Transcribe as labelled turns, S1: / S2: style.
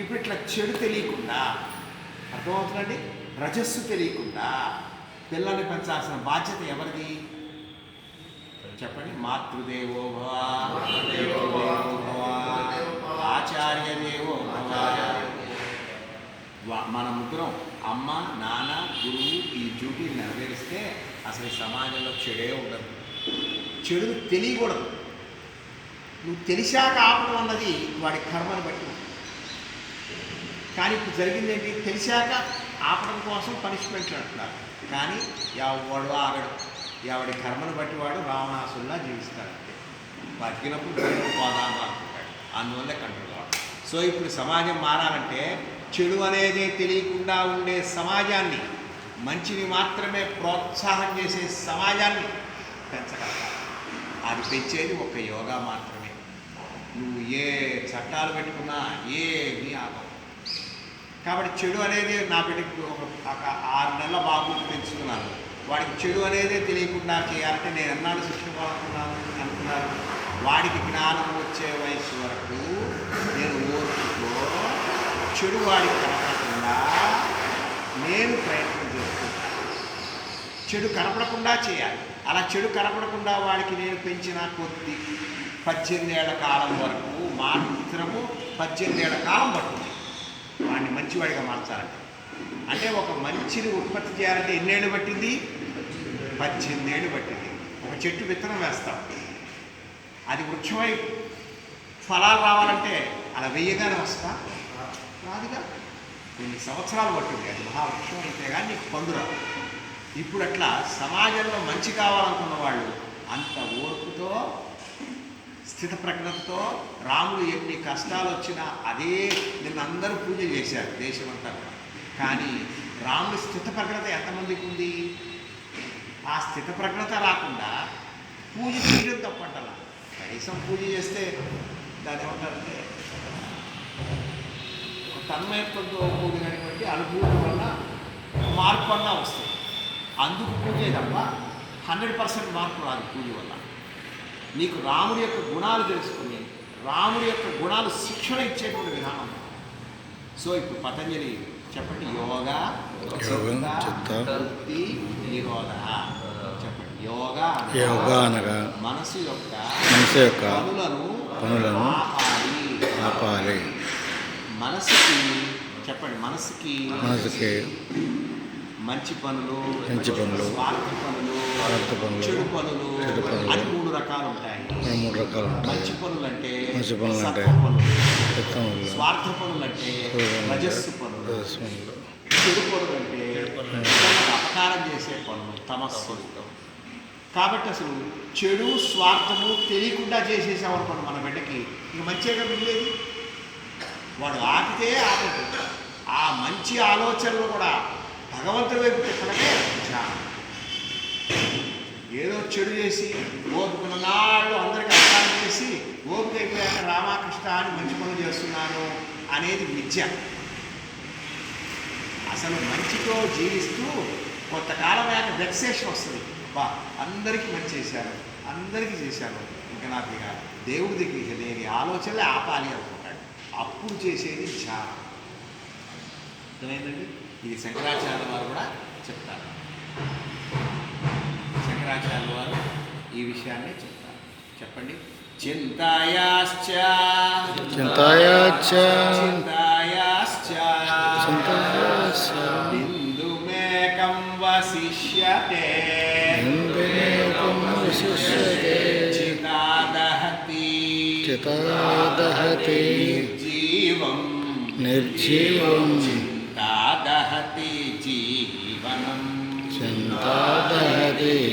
S1: ఇప్పుడు ఇట్లా చెడు తెలియకుండా అర్థమవుతుందండి? రజస్సు తెలియకుండా పిల్లల్ని పెంచాల్సిన బాధ్యత ఎవరిది? చెప్పండి. మాతృదేవో భవ ఆచార్య దేవో భవ మన ముగ్గురం అమ్మ నాన్న గురువు ఈ డ్యూటీ నెరవేరిస్తే అసలు సమాజంలో చెడే ఉండదు. చెడు తెలియకూడదు. నువ్వు తెలిసాక ఆపడం అన్నది వాడి కర్మను బట్టి కానీ ఇప్పుడు జరిగిందేంటి? తెలిసాక ఆపడం కోసం పనిష్మెంట్ అంటున్నారు. కానీ ఎవడు ఆగడు. ఎవడి కర్మను బట్టి వాడు రావణాసుల్లా జీవిస్తాడు. బతికినప్పుడు బయటకు పోదాము అనుకుంటాడు అందువల్లే కంట్రోల్ అవ్వడం సో ఇప్పుడు సమాజం మారాలంటే చెడు అనేది తెలియకుండా ఉండే సమాజాన్ని మంచిని మాత్రమే ప్రోత్సాహం చేసే సమాజాన్ని పెంచగలగాలి. అది పెంచేది ఒక యోగా మాత్రమే. నువ్వు ఏ చట్టాలు పెట్టుకున్నా ఏమీ ఆగవు కాబట్టి చెడు అనేది నా బిడ్డకి ఒక ఆరు నెలల బాగుంది పెంచుతున్నాను. వాడికి చెడు అనేది తెలియకుండా చేయాలంటే నేను ఎన్నాడు శిక్షణ పడుతున్నాను అనుకున్నాను వాడికి జ్ఞానం వచ్చే వయసు వరకు నేను ఓర్పుతో చెడు వాడికి కనపడకుండా నేను ప్రయత్నం చేస్తున్నాను. చెడు కనపడకుండా చేయాలి. అలా చెడు కనపడకుండా వాడికి నేను పెంచిన కొద్ది పద్దెనిమిది ఏళ్ళ కాలం వరకు మాత్రము పద్దెనిమిది ఏళ్ళ కాలం పడుతుంది వాడిని మంచివాడిగా మార్చాలంటే. అంటే ఒక మంచిని ఉత్పత్తి చేయాలంటే ఎన్నేళ్ళు పట్టింది? పద్దెనిమిది ఏళ్ళు పట్టింది. ఒక చెట్టు విత్తనం వేస్తాం. అది వృక్షమై ఫలాలు రావాలంటే అలా వెయ్యగానే వస్తా? రాదుగా? కొన్ని సంవత్సరాలు పట్టింది? అది మహావృక్షం అయితే కానీ నీకు పండు ఇప్పుడు అట్లా సమాజంలో మంచి కావాలనుకున్న వాళ్ళు అంత ఓర్పుతో స్థిత ప్రకటనతో రాముడు ఎన్ని కష్టాలు వచ్చినా అదే నిన్న అందరూ పూజ చేశారు దేశమంతా కానీ రాముడి స్థిత ప్రజ్ఞత ఎంతమందికి ఉంది? ఆ స్థిత ప్రజ్ఞత రాకుండా పూజ చేయడం తప్పంటలా కనీసం పూజ చేస్తే దాని ఏమంటారంటే తన్మయత్వంతో కూడినటువంటి అనుభూతి వల్ల మార్పు అన్నా వస్తుంది. అందుకు పూజే తప్ప హండ్రెడ్ పర్సెంట్ మార్పు రాదు పూజ వల్ల. నీకు రాముడి యొక్క గుణాలు తెలుసుకుని రాముడి యొక్క గుణాలు శిక్షణ ఇచ్చేటువంటి విధానం. సో ఇప్పుడు పతంజలి చెప్పండి. యోగా వృత్తి నిరోధ. చెప్పండి. యోగా
S2: యోగా అనగా
S1: మనసు యొక్క
S2: మనసు యొక్క
S1: పనులను
S2: పనులను
S1: ఆపాలి. మనసుకి చెప్పండి మనసుకి
S2: మనసుకి
S1: మంచి పనులు
S2: మంచి పనులు,
S1: పనులు
S2: పనులు,
S1: చెడు పనులు
S2: చెడు పనులు,
S1: అని మూడు రకాలు ఉంటాయి
S2: మూడు రకాలు
S1: మంచి పనులు అంటే
S2: మంచి పనులు అంటే
S1: స్వార్థ పనులు అంటే రజస్సు పనులు. చెడు పనులు. అంటే అపకారం చేసే పనులు తమస్సు. కాబట్టి అసలు చెడు స్వార్థము తెలియకుండా చేసేసామనుకోండి మన బిడ్డకి. ఇక మంచిగా మిగిలేదు? వాడు ఆపితే ఆపదు ఆ మంచి ఆలోచనలు కూడా భగవంతుడి వైపు తిప్పడమే ధ్యానం ఏదో చెడు చేసి ఓపుకున్న నాడు అందరికీ అర్థం చేసి ఓపిక అయిపోయాక రామకృష్ణ అని మంచి పనులు చేస్తున్నాను అనేది విద్య. అసలు మంచితో జీవిస్తూ కొంతకాలం అయ్యాక వెక్సేషన్ వస్తుంది. బా అందరికీ మంచి చేశాను అందరికీ చేశాను ఇంకా నాకు ఇక దేవుడి దగ్గరికి లేని ఆలోచనలే ఆపాలి అనుకుంటాడు అప్పుడు చేసేది ధ్యానం. అర్థమైందండి? ఇది శంకరాచార్య వారు కూడా చెప్తారు. శంకరాచార్య వారు ఈ విషయాన్నే చెప్తారు. చెప్పండి. చింతాయాశ్చ.
S2: చింతాయాచ
S1: చింతాయాశ్చ.
S2: చింతాయాశ్చ.
S1: బిందుమేకం వసిష్యతే
S2: బిందుమేకం వసిష్యతే
S1: చితాదహతి.
S2: చితాదహతి.
S1: జీవం
S2: నిర్జీవం.
S1: చింతాదహతి జీవనం.
S2: చింతాదహతి.